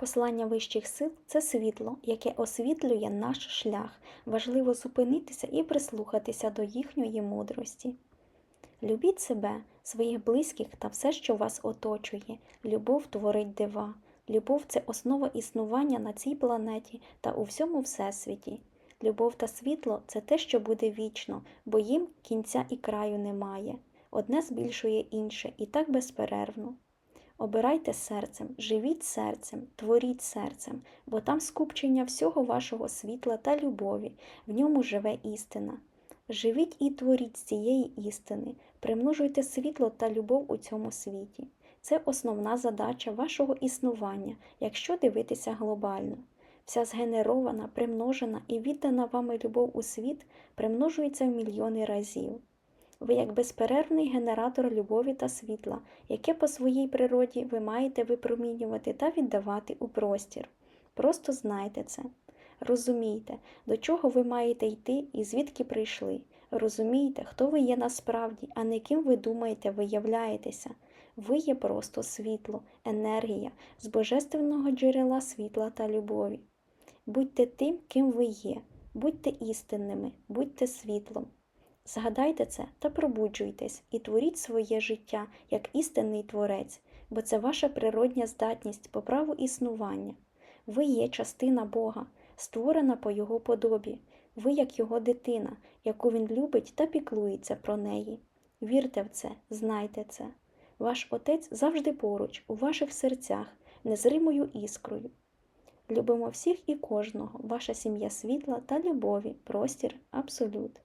Послання вищих сил це світло, яке освітлює наш шлях. Важливо зупинитися і прислухатися до їхньої мудрості. Любіть себе, своїх близьких та все, що вас оточує. Любов творить дива. Любов це основа існування на цій планеті та у всьому всесвіті. Любов та світло це те, що буде вічно, бо їм кінця і краю немає. Одне збільшує інше і так безперервно. Обирайте серцем, живіть серцем, творіть серцем, бо там скупчення всього вашого світла та любові, в ньому живе істина. Живіть і творіть з цієї істини, примножуйте світло та любов у цьому світі. Це основна задача вашого існування, якщо дивитися глобально. Вся згенерована, примножена і віддана вами любов у світ примножується в мільйони разів. Ви як безперервний генератор любові та світла, яке по своїй природі ви маєте випромінювати та віддавати у простір. Просто знайте це. Розумійте, до чого ви маєте йти і звідки прийшли. Розумійте, хто ви є насправді, а не ким ви думаєте, виявляєтеся. Ви є просто світло, енергія з божественного джерела світла та любові. Будьте тим, ким ви є, будьте істинними, будьте світлом. Згадайте це та пробуджуйтесь і творіть своє життя як істинний творець, бо це ваша природня здатність по праву існування. Ви є частина Бога, створена по Його подобі. Ви як Його дитина, яку Він любить та піклується про неї. Вірте в це, знайте це. Ваш Отець завжди поруч, у ваших серцях, незримою іскрою. Любимо всіх і кожного, ваша сім'я світла та любові, простір, абсолют.